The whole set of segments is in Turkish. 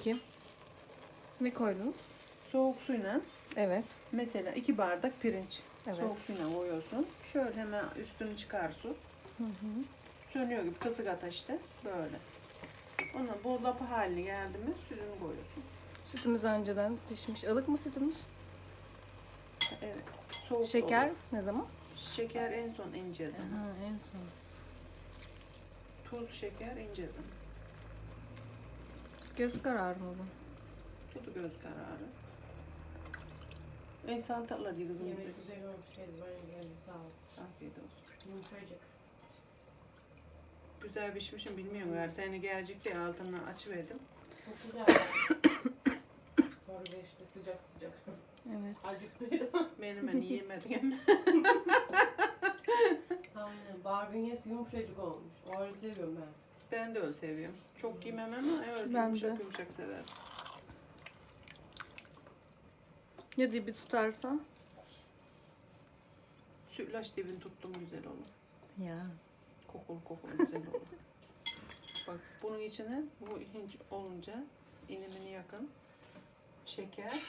Kim? Ne koydunuz? Soğuk suyla Evet. mesela iki bardak pirinç. Evet. Soğuk suyla koyuyorsun. Şöyle hemen üstünü çıkar su. Sönüyor gibi kısık ateşte böyle. Onu bu lapı haline geldi mi sütünü koyuyorsun. Sütümüz önceden pişmiş. Ilık mı sütümüz? Evet. Soğuk Şeker olur. ne zaman? Şeker en son inceden. Ha, en son. Tuz, şeker inceden. Göz kararı mı bu? Tutu göz kararı. En salatalar diye kızım. Yemek güzel olmuş. Kezban'ın geldi sağ ol. Afiyet olsun. Yumuşacık. Güzel pişmişim bilmiyorum. Eğer seni gelecek diye altını açıverdim. Çok güzel. Sonra işte sıcak sıcak. Evet. Acıktı. Benim ben yiyemedim. Aynen. Barbunyası yumuşacık olmuş. Öyle seviyorum ben. Ben de öyle seviyorum. Çok giymem ama Ben yumuşak de. yumuşak severim. Ya dibi tutarsa? Sütlaç dibini tuttum güzel olur. Ya. Kokulu kokulu güzel olur. Bak bunun içine bu hinç olunca inimini yakın. Şeker.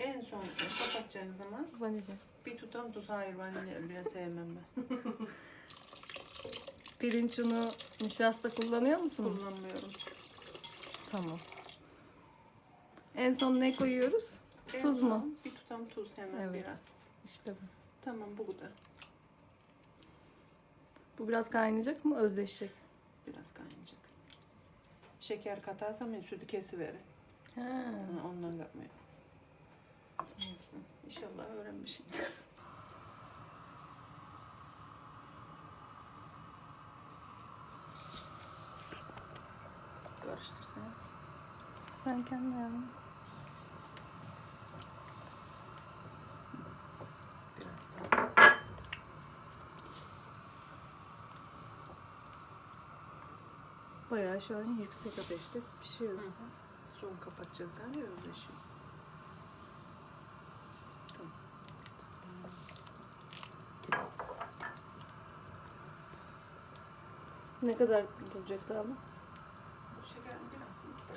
En son kapatacağınız zaman Vanilya. bir tutam tuz. Hayır vanilya bile sevmem ben. Pirinç unu nişasta kullanıyor musunuz? Kullanmıyorum. Tamam. En son ne koyuyoruz? En Tuz son mu? Bir tutam tuz hemen Evet. biraz. İşte bu. Tamam bu kadar. Bu biraz kaynayacak mı? Özleşecek. Biraz kaynayacak. Şeker katarsam ben sütü kesiverir. Ha. Ondan yapmıyorum. İnşallah öğrenmişim. Karıştırsana. Ben. Biraz daha. Bayağı şu an yüksek ateşte pişiyor. Son kapatacağız daha ya özleşiyor. Tamam. Ne kadar duracak daha mı?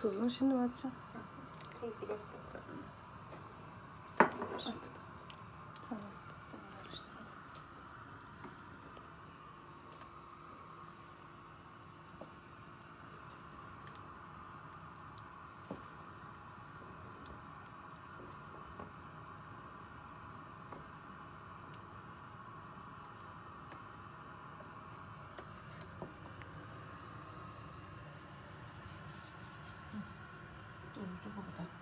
Tuzunu şimdi mi bak. bak. Şimdi Hadi bakalım.